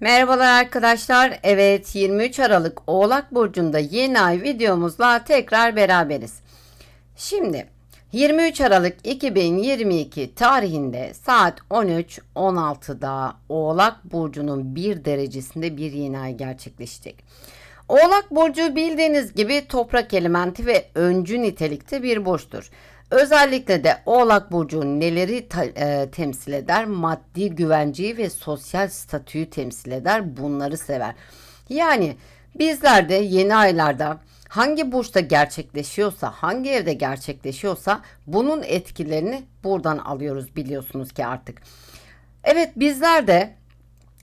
Merhabalar arkadaşlar. Evet 23 Aralık Oğlak Burcu'nda yeni ay videomuzla tekrar beraberiz. Şimdi 23 Aralık 2022 tarihinde saat 13.16'da Oğlak Burcu'nun bir derecesinde bir yeni ay gerçekleşecek. Oğlak Burcu bildiğiniz gibi toprak elementi ve öncü nitelikte bir burçtur. Özellikle de Oğlak Burcu neleri e, temsil eder? Maddi güvenceyi ve sosyal statüyü temsil eder. Bunları sever. Yani bizler de yeni aylarda hangi burçta gerçekleşiyorsa, hangi evde gerçekleşiyorsa bunun etkilerini buradan alıyoruz biliyorsunuz ki artık. Evet bizler de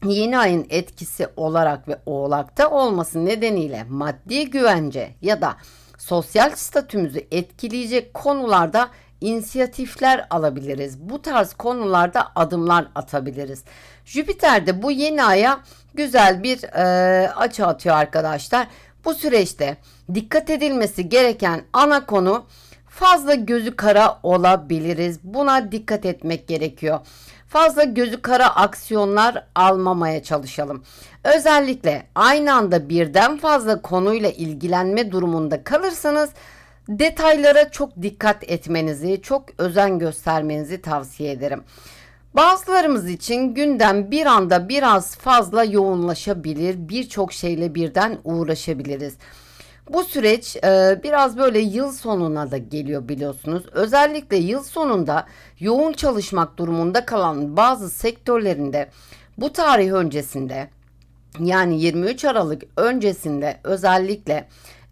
yeni ayın etkisi olarak ve oğlakta olması nedeniyle maddi güvence ya da sosyal statümüzü etkileyecek konularda inisiyatifler alabiliriz. Bu tarz konularda adımlar atabiliriz. Jüpiter de bu yeni aya güzel bir e, açı atıyor arkadaşlar. Bu süreçte dikkat edilmesi gereken ana konu fazla gözü kara olabiliriz. Buna dikkat etmek gerekiyor. Fazla gözü kara aksiyonlar almamaya çalışalım. Özellikle aynı anda birden fazla konuyla ilgilenme durumunda kalırsanız detaylara çok dikkat etmenizi, çok özen göstermenizi tavsiye ederim. Bazılarımız için gündem bir anda biraz fazla yoğunlaşabilir, birçok şeyle birden uğraşabiliriz. Bu süreç e, biraz böyle yıl sonuna da geliyor biliyorsunuz. Özellikle yıl sonunda yoğun çalışmak durumunda kalan bazı sektörlerinde bu tarih öncesinde yani 23 Aralık öncesinde özellikle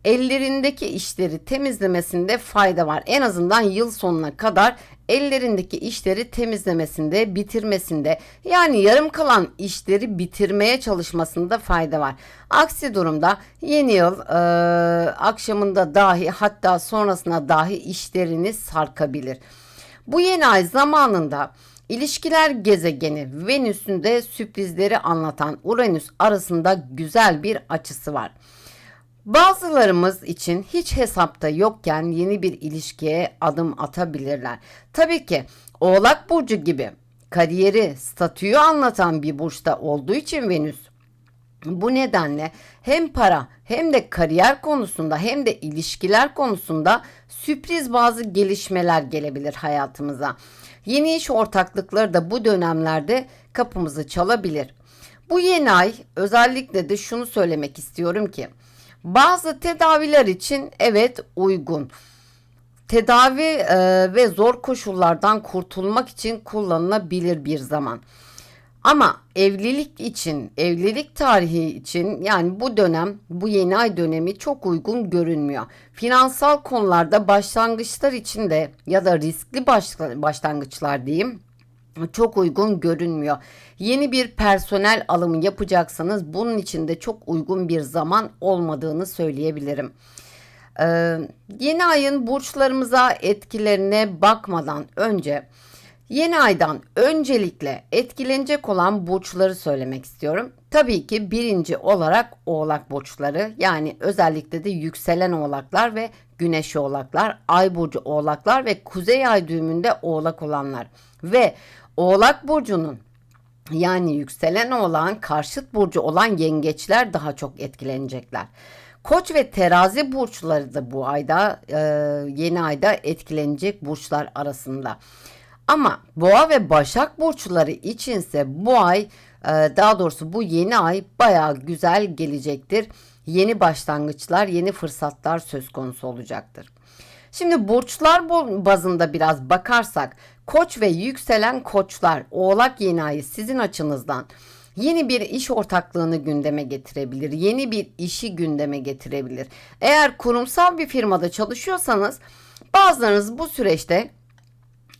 ellerindeki işleri temizlemesinde fayda var. En azından yıl sonuna kadar ellerindeki işleri temizlemesinde, bitirmesinde yani yarım kalan işleri bitirmeye çalışmasında fayda var. Aksi durumda yeni yıl e, akşamında dahi hatta sonrasına dahi işleriniz sarkabilir. Bu yeni ay zamanında İlişkiler gezegeni Venüs'ün de sürprizleri anlatan Uranüs arasında güzel bir açısı var. Bazılarımız için hiç hesapta yokken yeni bir ilişkiye adım atabilirler. Tabii ki Oğlak burcu gibi kariyeri, statüyü anlatan bir burçta olduğu için Venüs bu nedenle hem para hem de kariyer konusunda hem de ilişkiler konusunda sürpriz bazı gelişmeler gelebilir hayatımıza. Yeni iş ortaklıkları da bu dönemlerde kapımızı çalabilir. Bu yeni ay özellikle de şunu söylemek istiyorum ki bazı tedaviler için evet uygun. Tedavi e, ve zor koşullardan kurtulmak için kullanılabilir bir zaman. Ama evlilik için, evlilik tarihi için yani bu dönem, bu yeni ay dönemi çok uygun görünmüyor. Finansal konularda başlangıçlar için de ya da riskli başlangıçlar diyeyim çok uygun görünmüyor. Yeni bir personel alımı yapacaksanız bunun için de çok uygun bir zaman olmadığını söyleyebilirim. Ee, yeni ayın burçlarımıza etkilerine bakmadan önce Yeni aydan öncelikle etkilenecek olan burçları söylemek istiyorum. Tabii ki birinci olarak oğlak burçları yani özellikle de yükselen oğlaklar ve güneş oğlaklar, ay burcu oğlaklar ve kuzey ay düğümünde oğlak olanlar. Ve oğlak burcunun yani yükselen olan karşıt burcu olan yengeçler daha çok etkilenecekler. Koç ve terazi burçları da bu ayda yeni ayda etkilenecek burçlar arasında. Ama boğa ve başak burçları içinse bu ay e, daha doğrusu bu yeni ay baya güzel gelecektir. Yeni başlangıçlar, yeni fırsatlar söz konusu olacaktır. Şimdi burçlar bazında biraz bakarsak koç ve yükselen koçlar oğlak yeni ayı sizin açınızdan yeni bir iş ortaklığını gündeme getirebilir. Yeni bir işi gündeme getirebilir. Eğer kurumsal bir firmada çalışıyorsanız bazılarınız bu süreçte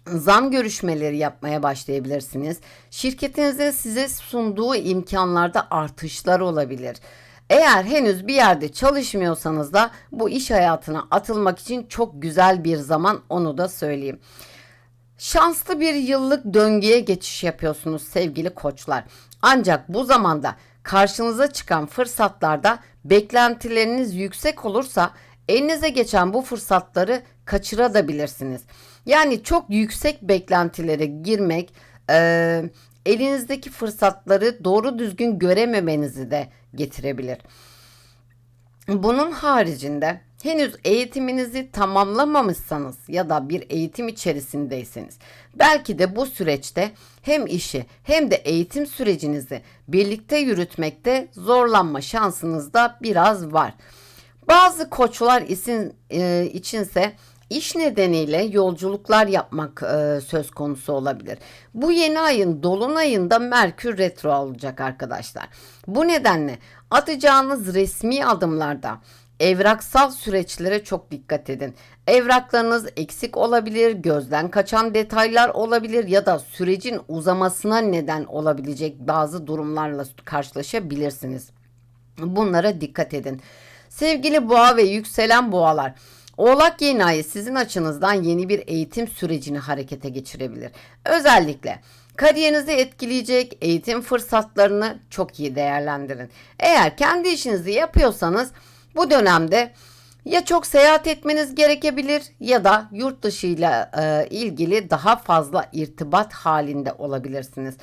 zam görüşmeleri yapmaya başlayabilirsiniz. Şirketinizin size sunduğu imkanlarda artışlar olabilir. Eğer henüz bir yerde çalışmıyorsanız da bu iş hayatına atılmak için çok güzel bir zaman onu da söyleyeyim. Şanslı bir yıllık döngüye geçiş yapıyorsunuz sevgili koçlar. Ancak bu zamanda karşınıza çıkan fırsatlarda beklentileriniz yüksek olursa elinize geçen bu fırsatları kaçırabilirsiniz. Yani çok yüksek beklentilere girmek, e, elinizdeki fırsatları doğru düzgün görememenizi de getirebilir. Bunun haricinde henüz eğitiminizi tamamlamamışsanız ya da bir eğitim içerisindeyseniz belki de bu süreçte hem işi hem de eğitim sürecinizi birlikte yürütmekte zorlanma şansınız da biraz var. Bazı koçlar için, e, içinse iş nedeniyle yolculuklar yapmak e, söz konusu olabilir. Bu yeni ayın dolunayında Merkür retro olacak arkadaşlar. Bu nedenle atacağınız resmi adımlarda evraksal süreçlere çok dikkat edin. Evraklarınız eksik olabilir, gözden kaçan detaylar olabilir ya da sürecin uzamasına neden olabilecek bazı durumlarla karşılaşabilirsiniz. Bunlara dikkat edin. Sevgili boğa ve yükselen boğalar, Oğlak yeni ayı sizin açınızdan yeni bir eğitim sürecini harekete geçirebilir. Özellikle kariyerinizi etkileyecek eğitim fırsatlarını çok iyi değerlendirin. Eğer kendi işinizi yapıyorsanız bu dönemde ya çok seyahat etmeniz gerekebilir ya da yurt dışı ile ilgili daha fazla irtibat halinde olabilirsiniz.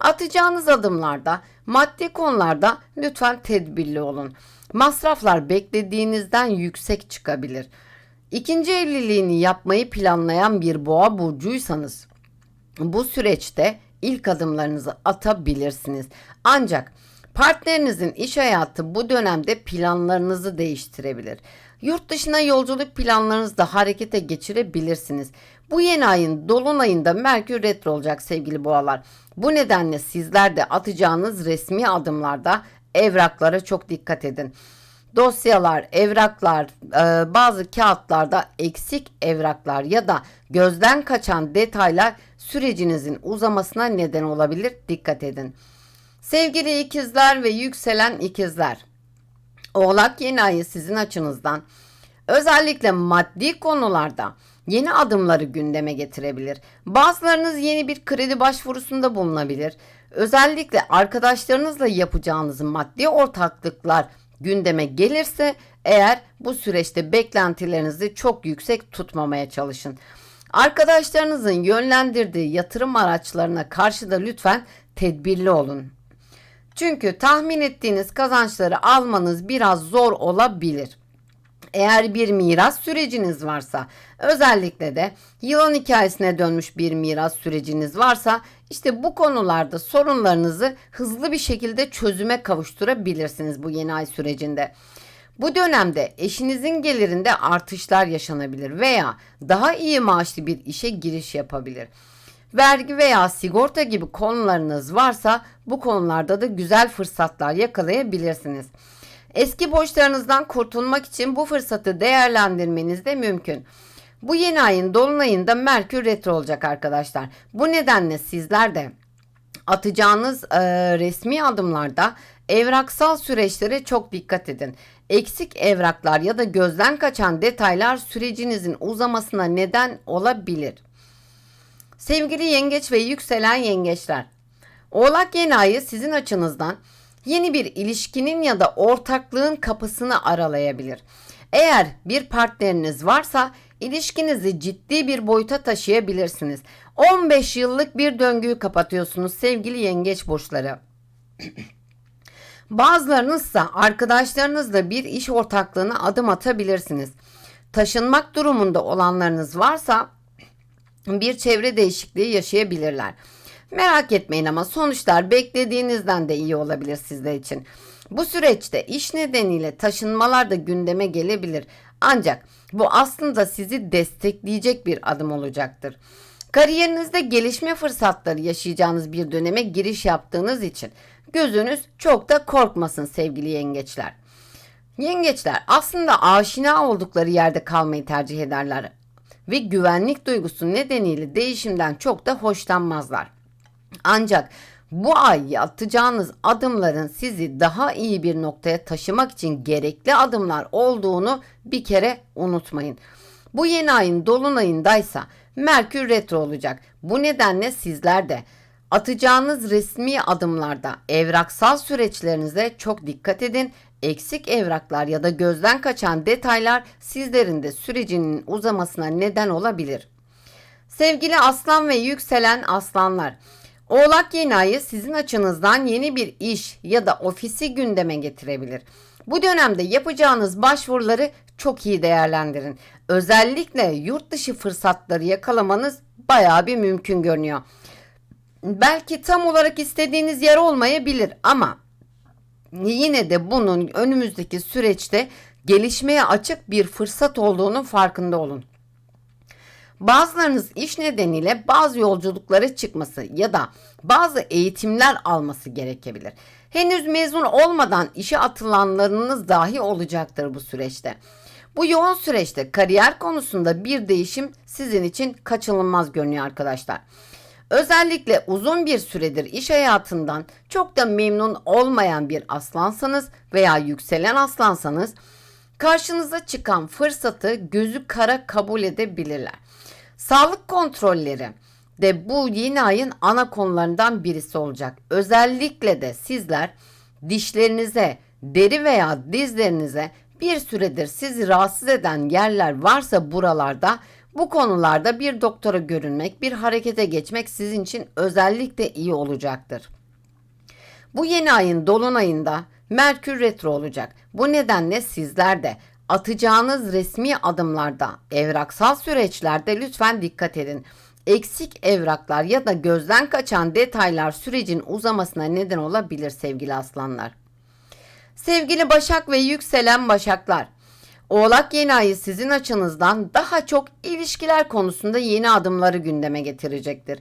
Atacağınız adımlarda maddi konularda lütfen tedbirli olun. Masraflar beklediğinizden yüksek çıkabilir. İkinci evliliğini yapmayı planlayan bir boğa burcuysanız bu süreçte ilk adımlarınızı atabilirsiniz. Ancak partnerinizin iş hayatı bu dönemde planlarınızı değiştirebilir. Yurt dışına yolculuk planlarınızı da harekete geçirebilirsiniz. Bu yeni ayın dolunayında Merkür retro olacak sevgili boğalar. Bu nedenle sizler de atacağınız resmi adımlarda evraklara çok dikkat edin dosyalar, evraklar, e, bazı kağıtlarda eksik evraklar ya da gözden kaçan detaylar sürecinizin uzamasına neden olabilir. Dikkat edin. Sevgili ikizler ve yükselen ikizler. Oğlak yeni ayı sizin açınızdan özellikle maddi konularda yeni adımları gündeme getirebilir. Bazılarınız yeni bir kredi başvurusunda bulunabilir. Özellikle arkadaşlarınızla yapacağınız maddi ortaklıklar gündeme gelirse eğer bu süreçte beklentilerinizi çok yüksek tutmamaya çalışın. Arkadaşlarınızın yönlendirdiği yatırım araçlarına karşı da lütfen tedbirli olun. Çünkü tahmin ettiğiniz kazançları almanız biraz zor olabilir. Eğer bir miras süreciniz varsa, özellikle de yılan hikayesine dönmüş bir miras süreciniz varsa, işte bu konularda sorunlarınızı hızlı bir şekilde çözüme kavuşturabilirsiniz bu yeni ay sürecinde. Bu dönemde eşinizin gelirinde artışlar yaşanabilir veya daha iyi maaşlı bir işe giriş yapabilir. Vergi veya sigorta gibi konularınız varsa bu konularda da güzel fırsatlar yakalayabilirsiniz. Eski borçlarınızdan kurtulmak için bu fırsatı değerlendirmeniz de mümkün. Bu yeni ayın dolunayında Merkür retro olacak arkadaşlar. Bu nedenle sizler de atacağınız e, resmi adımlarda evraksal süreçlere çok dikkat edin. Eksik evraklar ya da gözden kaçan detaylar sürecinizin uzamasına neden olabilir. Sevgili yengeç ve yükselen yengeçler. Oğlak yeni ayı sizin açınızdan yeni bir ilişkinin ya da ortaklığın kapısını aralayabilir. Eğer bir partneriniz varsa ilişkinizi ciddi bir boyuta taşıyabilirsiniz. 15 yıllık bir döngüyü kapatıyorsunuz sevgili yengeç burçları. Bazılarınızsa arkadaşlarınızla bir iş ortaklığına adım atabilirsiniz. Taşınmak durumunda olanlarınız varsa bir çevre değişikliği yaşayabilirler. Merak etmeyin ama sonuçlar beklediğinizden de iyi olabilir sizler için. Bu süreçte iş nedeniyle taşınmalar da gündeme gelebilir. Ancak bu aslında sizi destekleyecek bir adım olacaktır. Kariyerinizde gelişme fırsatları yaşayacağınız bir döneme giriş yaptığınız için gözünüz çok da korkmasın sevgili yengeçler. Yengeçler aslında aşina oldukları yerde kalmayı tercih ederler ve güvenlik duygusu nedeniyle değişimden çok da hoşlanmazlar. Ancak bu ay atacağınız adımların sizi daha iyi bir noktaya taşımak için gerekli adımlar olduğunu bir kere unutmayın. Bu yeni ayın dolunayındaysa Merkür retro olacak. Bu nedenle sizler de atacağınız resmi adımlarda evraksal süreçlerinize çok dikkat edin. Eksik evraklar ya da gözden kaçan detaylar sizlerin de sürecinin uzamasına neden olabilir. Sevgili aslan ve yükselen aslanlar, Oğlak yeni ayı sizin açınızdan yeni bir iş ya da ofisi gündeme getirebilir. Bu dönemde yapacağınız başvuruları çok iyi değerlendirin. Özellikle yurt dışı fırsatları yakalamanız bayağı bir mümkün görünüyor. Belki tam olarak istediğiniz yer olmayabilir ama yine de bunun önümüzdeki süreçte gelişmeye açık bir fırsat olduğunun farkında olun. Bazılarınız iş nedeniyle bazı yolculuklara çıkması ya da bazı eğitimler alması gerekebilir. Henüz mezun olmadan işe atılanlarınız dahi olacaktır bu süreçte. Bu yoğun süreçte kariyer konusunda bir değişim sizin için kaçınılmaz görünüyor arkadaşlar. Özellikle uzun bir süredir iş hayatından çok da memnun olmayan bir aslansanız veya yükselen aslansanız karşınıza çıkan fırsatı gözü kara kabul edebilirler. Sağlık kontrolleri de bu yeni ayın ana konularından birisi olacak. Özellikle de sizler dişlerinize, deri veya dizlerinize bir süredir sizi rahatsız eden yerler varsa buralarda bu konularda bir doktora görünmek, bir harekete geçmek sizin için özellikle iyi olacaktır. Bu yeni ayın dolunayında Merkür retro olacak. Bu nedenle sizler de atacağınız resmi adımlarda, evraksal süreçlerde lütfen dikkat edin. Eksik evraklar ya da gözden kaçan detaylar sürecin uzamasına neden olabilir sevgili aslanlar. Sevgili Başak ve yükselen Başaklar, Oğlak yeni ayı sizin açınızdan daha çok ilişkiler konusunda yeni adımları gündeme getirecektir.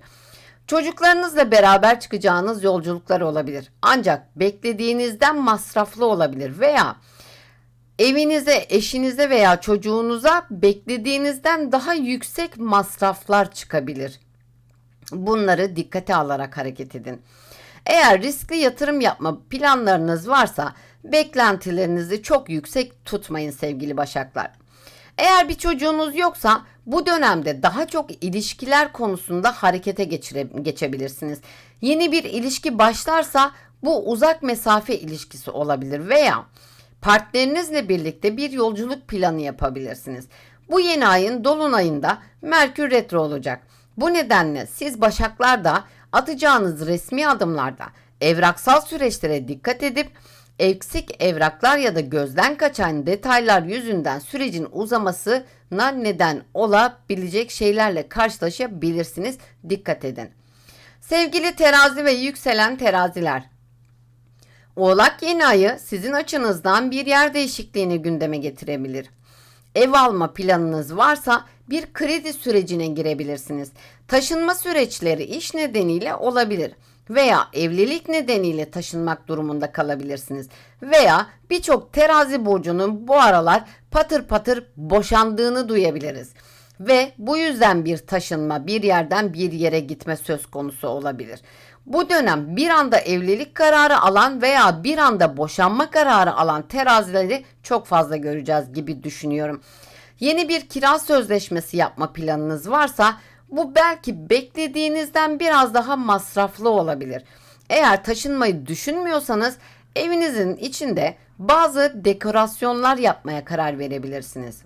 Çocuklarınızla beraber çıkacağınız yolculuklar olabilir. Ancak beklediğinizden masraflı olabilir veya evinize, eşinize veya çocuğunuza beklediğinizden daha yüksek masraflar çıkabilir. Bunları dikkate alarak hareket edin. Eğer riskli yatırım yapma planlarınız varsa beklentilerinizi çok yüksek tutmayın sevgili başaklar. Eğer bir çocuğunuz yoksa bu dönemde daha çok ilişkiler konusunda harekete geçebilirsiniz. Yeni bir ilişki başlarsa bu uzak mesafe ilişkisi olabilir veya partnerinizle birlikte bir yolculuk planı yapabilirsiniz. Bu yeni ayın dolunayında Merkür retro olacak. Bu nedenle siz başaklar da atacağınız resmi adımlarda evraksal süreçlere dikkat edip eksik evraklar ya da gözden kaçan detaylar yüzünden sürecin uzamasına neden olabilecek şeylerle karşılaşabilirsiniz. Dikkat edin. Sevgili terazi ve yükselen teraziler. Oğlak yeni ayı sizin açınızdan bir yer değişikliğini gündeme getirebilir. Ev alma planınız varsa bir kredi sürecine girebilirsiniz. Taşınma süreçleri iş nedeniyle olabilir veya evlilik nedeniyle taşınmak durumunda kalabilirsiniz. Veya birçok terazi burcunun bu aralar patır patır boşandığını duyabiliriz. Ve bu yüzden bir taşınma, bir yerden bir yere gitme söz konusu olabilir. Bu dönem bir anda evlilik kararı alan veya bir anda boşanma kararı alan terazileri çok fazla göreceğiz gibi düşünüyorum. Yeni bir kira sözleşmesi yapma planınız varsa bu belki beklediğinizden biraz daha masraflı olabilir. Eğer taşınmayı düşünmüyorsanız evinizin içinde bazı dekorasyonlar yapmaya karar verebilirsiniz.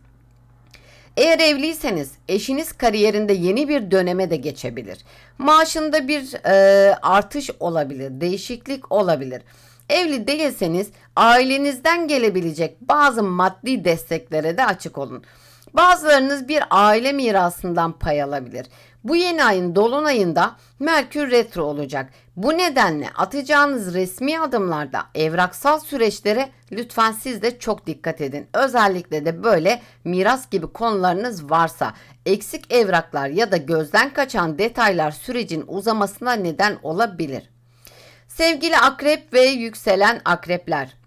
Eğer evliyseniz eşiniz kariyerinde yeni bir döneme de geçebilir. Maaşında bir e, artış olabilir, değişiklik olabilir. Evli değilseniz ailenizden gelebilecek bazı maddi desteklere de açık olun. Bazılarınız bir aile mirasından pay alabilir. Bu yeni ayın dolunayında Merkür retro olacak. Bu nedenle atacağınız resmi adımlarda evraksal süreçlere lütfen siz de çok dikkat edin. Özellikle de böyle miras gibi konularınız varsa eksik evraklar ya da gözden kaçan detaylar sürecin uzamasına neden olabilir. Sevgili akrep ve yükselen akrepler.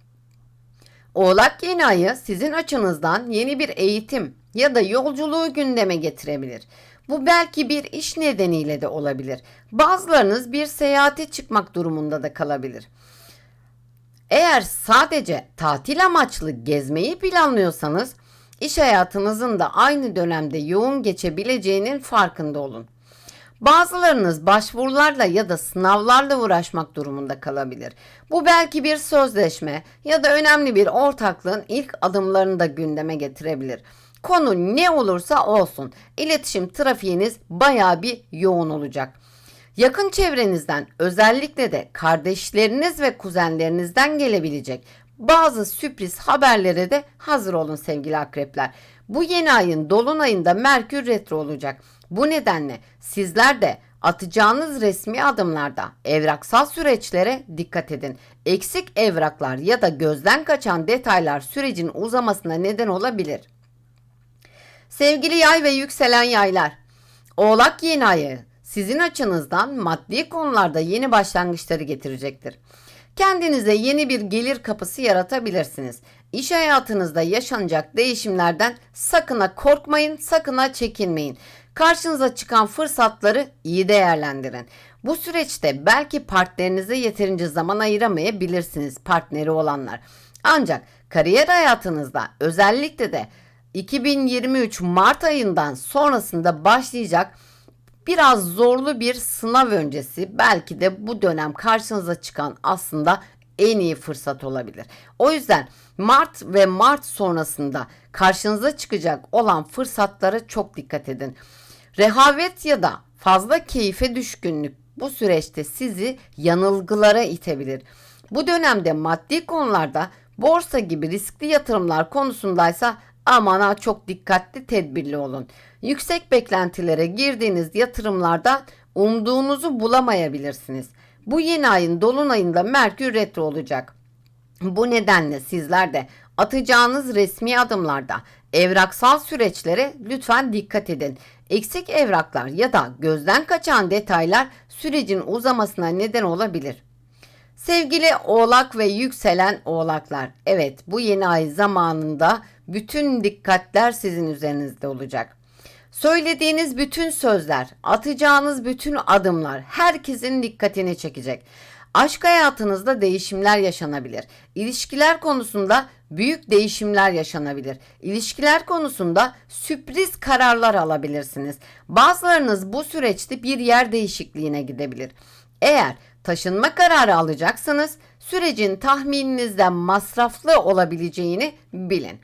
Oğlak yeni ayı sizin açınızdan yeni bir eğitim ya da yolculuğu gündeme getirebilir. Bu belki bir iş nedeniyle de olabilir. Bazılarınız bir seyahate çıkmak durumunda da kalabilir. Eğer sadece tatil amaçlı gezmeyi planlıyorsanız iş hayatınızın da aynı dönemde yoğun geçebileceğinin farkında olun. Bazılarınız başvurularla ya da sınavlarla uğraşmak durumunda kalabilir. Bu belki bir sözleşme ya da önemli bir ortaklığın ilk adımlarını da gündeme getirebilir. Konu ne olursa olsun iletişim trafiğiniz baya bir yoğun olacak. Yakın çevrenizden özellikle de kardeşleriniz ve kuzenlerinizden gelebilecek bazı sürpriz haberlere de hazır olun sevgili akrepler. Bu yeni ayın dolunayında Merkür retro olacak. Bu nedenle sizler de atacağınız resmi adımlarda evraksal süreçlere dikkat edin. Eksik evraklar ya da gözden kaçan detaylar sürecin uzamasına neden olabilir. Sevgili yay ve yükselen yaylar, Oğlak yeni ayı sizin açınızdan maddi konularda yeni başlangıçları getirecektir. Kendinize yeni bir gelir kapısı yaratabilirsiniz. İş hayatınızda yaşanacak değişimlerden sakına korkmayın, sakına çekinmeyin. Karşınıza çıkan fırsatları iyi değerlendirin. Bu süreçte belki partnerinize yeterince zaman ayıramayabilirsiniz partneri olanlar. Ancak kariyer hayatınızda özellikle de 2023 Mart ayından sonrasında başlayacak biraz zorlu bir sınav öncesi belki de bu dönem karşınıza çıkan aslında en iyi fırsat olabilir. O yüzden Mart ve Mart sonrasında karşınıza çıkacak olan fırsatlara çok dikkat edin. Rehavet ya da fazla keyfe düşkünlük bu süreçte sizi yanılgılara itebilir. Bu dönemde maddi konularda borsa gibi riskli yatırımlar konusundaysa aman ha çok dikkatli tedbirli olun. Yüksek beklentilere girdiğiniz yatırımlarda umduğunuzu bulamayabilirsiniz. Bu yeni ayın dolunayında Merkür retro olacak. Bu nedenle sizler de atacağınız resmi adımlarda evraksal süreçlere lütfen dikkat edin. Eksik evraklar ya da gözden kaçan detaylar sürecin uzamasına neden olabilir. Sevgili oğlak ve yükselen oğlaklar, evet bu yeni ay zamanında bütün dikkatler sizin üzerinizde olacak. Söylediğiniz bütün sözler, atacağınız bütün adımlar herkesin dikkatini çekecek. Aşk hayatınızda değişimler yaşanabilir. İlişkiler konusunda büyük değişimler yaşanabilir. İlişkiler konusunda sürpriz kararlar alabilirsiniz. Bazılarınız bu süreçte bir yer değişikliğine gidebilir. Eğer taşınma kararı alacaksanız sürecin tahmininizden masraflı olabileceğini bilin.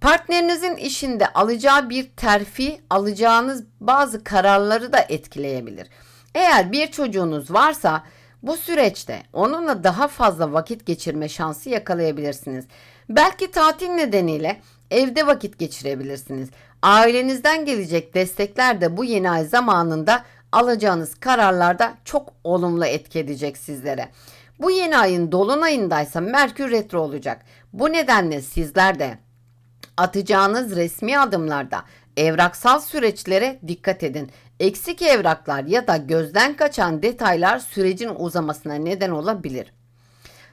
Partnerinizin işinde alacağı bir terfi, alacağınız bazı kararları da etkileyebilir. Eğer bir çocuğunuz varsa bu süreçte onunla daha fazla vakit geçirme şansı yakalayabilirsiniz. Belki tatil nedeniyle evde vakit geçirebilirsiniz. Ailenizden gelecek destekler de bu yeni ay zamanında alacağınız kararlarda çok olumlu etki edecek sizlere. Bu yeni ayın dolunayındaysa Merkür retro olacak. Bu nedenle sizler de atacağınız resmi adımlarda evraksal süreçlere dikkat edin. Eksik evraklar ya da gözden kaçan detaylar sürecin uzamasına neden olabilir.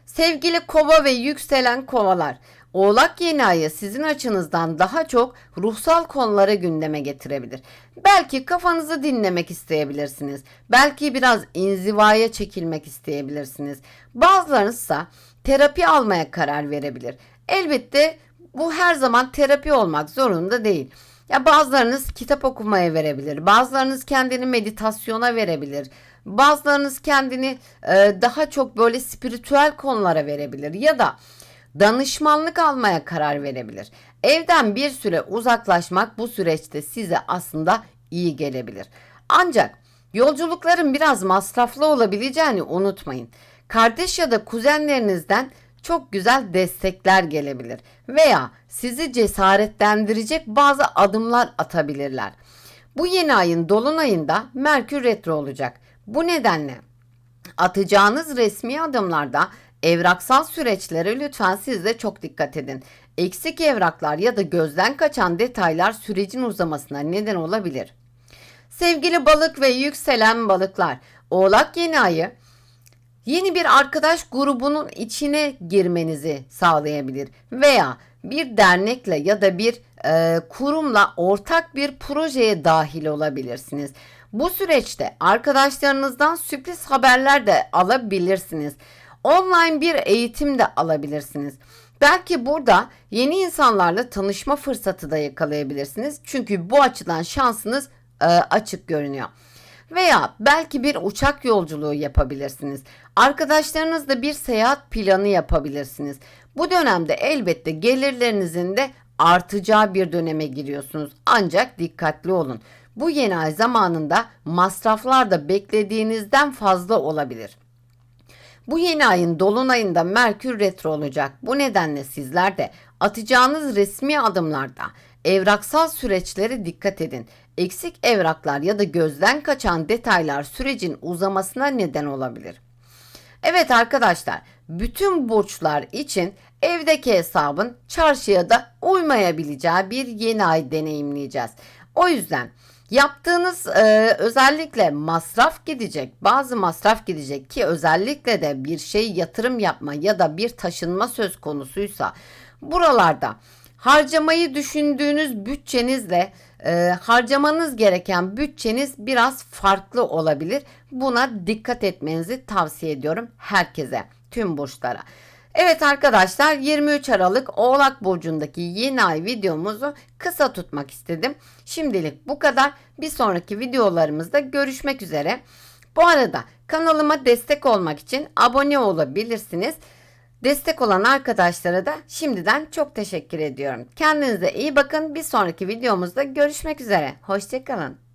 Sevgili kova ve yükselen kovalar, Oğlak yeni ayı sizin açınızdan daha çok ruhsal konulara gündeme getirebilir. Belki kafanızı dinlemek isteyebilirsiniz. Belki biraz inzivaya çekilmek isteyebilirsiniz. Bazılarınız ise terapi almaya karar verebilir. Elbette bu her zaman terapi olmak zorunda değil. Ya bazılarınız kitap okumaya verebilir. Bazılarınız kendini meditasyona verebilir. Bazılarınız kendini e, daha çok böyle spiritüel konulara verebilir ya da danışmanlık almaya karar verebilir. Evden bir süre uzaklaşmak bu süreçte size aslında iyi gelebilir. Ancak yolculukların biraz masraflı olabileceğini unutmayın. Kardeş ya da kuzenlerinizden çok güzel destekler gelebilir veya sizi cesaretlendirecek bazı adımlar atabilirler. Bu yeni ayın dolunayında Merkür retro olacak. Bu nedenle atacağınız resmi adımlarda evraksal süreçlere lütfen siz de çok dikkat edin. Eksik evraklar ya da gözden kaçan detaylar sürecin uzamasına neden olabilir. Sevgili balık ve yükselen balıklar, Oğlak yeni ayı yeni bir arkadaş grubunun içine girmenizi sağlayabilir veya bir dernekle ya da bir e, kurumla ortak bir projeye dahil olabilirsiniz. Bu süreçte arkadaşlarınızdan sürpriz haberler de alabilirsiniz. Online bir eğitim de alabilirsiniz. Belki burada yeni insanlarla tanışma fırsatı da yakalayabilirsiniz. Çünkü bu açıdan şansınız e, açık görünüyor. Veya belki bir uçak yolculuğu yapabilirsiniz. Arkadaşlarınızla bir seyahat planı yapabilirsiniz. Bu dönemde elbette gelirlerinizin de artacağı bir döneme giriyorsunuz. Ancak dikkatli olun. Bu yeni ay zamanında masraflar da beklediğinizden fazla olabilir. Bu yeni ayın dolunayında Merkür retro olacak. Bu nedenle sizler de atacağınız resmi adımlarda evraksal süreçlere dikkat edin. Eksik evraklar ya da gözden kaçan detaylar sürecin uzamasına neden olabilir. Evet arkadaşlar, bütün burçlar için evdeki hesabın çarşıya da uymayabileceği bir yeni ay deneyimleyeceğiz. O yüzden yaptığınız e, özellikle masraf gidecek, bazı masraf gidecek ki özellikle de bir şey yatırım yapma ya da bir taşınma söz konusuysa buralarda harcamayı düşündüğünüz bütçenizle e, harcamanız gereken bütçeniz biraz farklı olabilir. Buna dikkat etmenizi tavsiye ediyorum herkese, tüm burçlara. Evet arkadaşlar 23 Aralık Oğlak Burcu'ndaki yeni ay videomuzu kısa tutmak istedim. Şimdilik bu kadar. Bir sonraki videolarımızda görüşmek üzere. Bu arada kanalıma destek olmak için abone olabilirsiniz. Destek olan arkadaşlara da şimdiden çok teşekkür ediyorum. Kendinize iyi bakın. Bir sonraki videomuzda görüşmek üzere. Hoşçakalın.